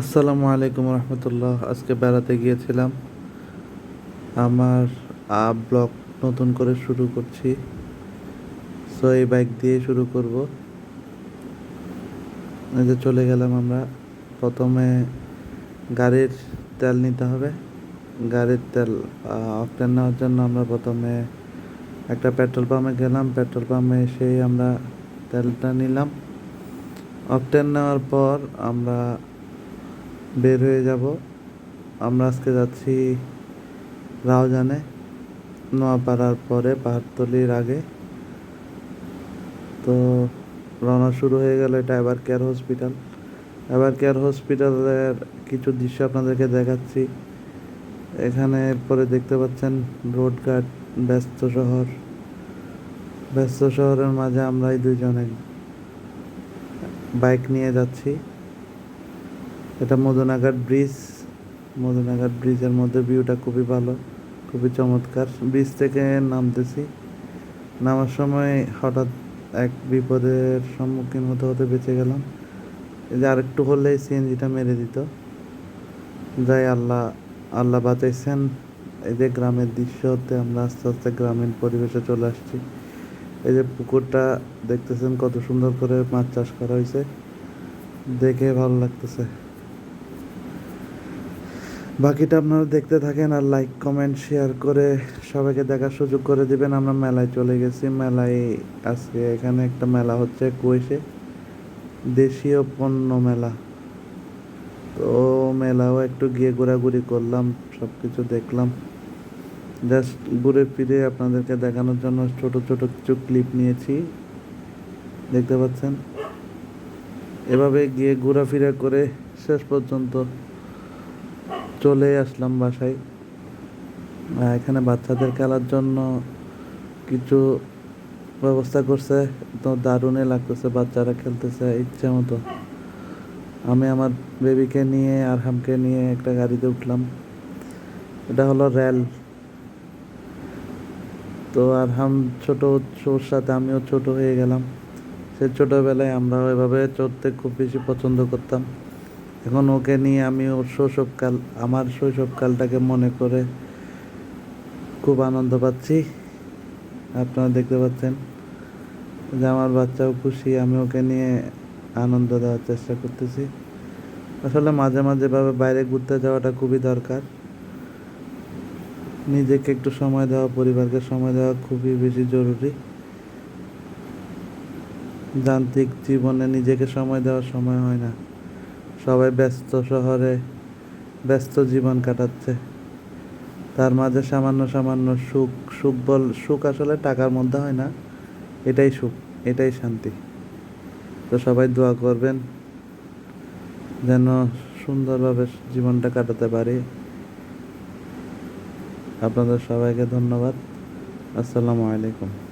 আসসালামু আলাইকুম রহমতুল্লাহ। আজকে বেড়াতে গিয়েছিলাম। আমার ব্লগ নতুন করে শুরু করছি। সো এই বাইক দিয়ে শুরু করব। এই যে চলে গেলাম আমরা। প্রথমে গাড়ির তেল নিতে হবে। গাড়ির তেল অকটেন নেওয়ার জন্য আমরা প্রথমে একটা পেট্রোল পাম্পে গেলাম। পেট্রোল পাম্পে এসেই আমরা তেলটা নিলাম। অকটেন নেওয়ার পর আমরা বের হয়ে যাব। আমরা আজকে যাচ্ছি রাউজানে, নোয়াপাড়ার পরে পাহাড়তলির আগে। তো রওনা শুরু হয়ে গেল এটা এবার কেয়ার হসপিটাল। এবার কেয়ার হসপিটালের কিছু দৃশ্য আপনাদেরকে দেখাচ্ছি। এখানে পরে দেখতে পাচ্ছেন রোডঘাট ব্যস্ত শহর। ব্যস্ত শহরের মাঝে আমরাই দুজনে বাইক নিয়ে যাচ্ছি। এটা মদনাঘাট ব্রিজ। মদনাঘাট ব্রিজের মধ্যে ভিউটা খুবই ভালো, খুবই চমৎকার। ব্রিজ থেকে নামতেছি। নামার সময় হঠাৎ এক বিপদের সম্মুখীন হতে হতে বেঁচে গেলাম। যে আরেকটু হলেই সিএনজিটা মেরে দিত। যাই আল্লাহ আল্লাহ বাঁচাইছেন। এই যে গ্রামের দৃশ্য হতে আমরা আস্তে আস্তে গ্রামীণ পরিবেশে চলে আসছি। এই যে পুকুরটা দেখতেছেন কত সুন্দর করে মাছ চাষ করা হয়েছে। দেখে ভালো লাগতেছে। বাকিটা আপনারা দেখতে থাকেন আর লাইক কমেন্ট শেয়ার করে সবাইকে দেখার সুযোগ করে দিবেন। আমরা মেলায় চলে গেছি। মেলায় আজকে এখানে একটা মেলা হচ্ছে কুয়েশে। দেশীয় পণ্য মেলা। তো মেলাও একটু গিয়ে ঘোরাঘুরি করলাম সব কিছু দেখলাম। জাস্ট ঘুরে ফিরে আপনাদেরকে দেখানোর জন্য ছোট ছোট কিছু ক্লিপ নিয়েছি। দেখতে পাচ্ছেন? এভাবে গিয়ে ঘোরাফেরা করে শেষ পর্যন্ত চলে আসলাম বাসায়। এখানে বাচ্চাদের খেলার জন্য কিছু ব্যবস্থা করছে। তো দারুণই লাগতেছে, বাচ্চারা খেলতেছে ইচ্ছে মতো। আমি আমার বেবিকে নিয়ে আর হামকে নিয়ে একটা গাড়িতে উঠলাম। এটা হলো রেল তো আর হাম ছোট, ওর সাথে আমিও ছোট হয়ে গেলাম। সে ছোটোবেলায় আমরাও এভাবে চড়তে খুব বেশি পছন্দ করতাম। এখন ওকে নিয়ে আমি ওর শৈশবকাল, আমার শৈশবকালটাকে মনে করে খুব আনন্দ পাচ্ছি। আপনারা দেখতে পাচ্ছেন যে আমার বাচ্চাও খুশি, আমি ওকে নিয়ে আনন্দ দেওয়ার চেষ্টা করতেছি। আসলে মাঝে মাঝে ভাবে বাইরে ঘুরতে যাওয়াটা খুবই দরকার। নিজেকে একটু সময় দেওয়া, পরিবারকে সময় দেওয়া খুবই বেশি জরুরি। যান্ত্রিক জীবনে নিজেকে সময় দেওয়ার সময় হয় না। সবাই ব্যস্ত শহরে ব্যস্ত জীবন কাটাচ্ছে। তার মাঝে সামান্য সামান্য সুখ সুখ বল, সুখ আসলে টাকার মধ্যে হয় না, এটাই সুখ, এটাই শান্তি। তো সবাই দোয়া করবেন যেন সুন্দরভাবে জীবনটা কাটাতে পারি। আপনাদের সবাইকে ধন্যবাদ। আসসালামু আলাইকুম।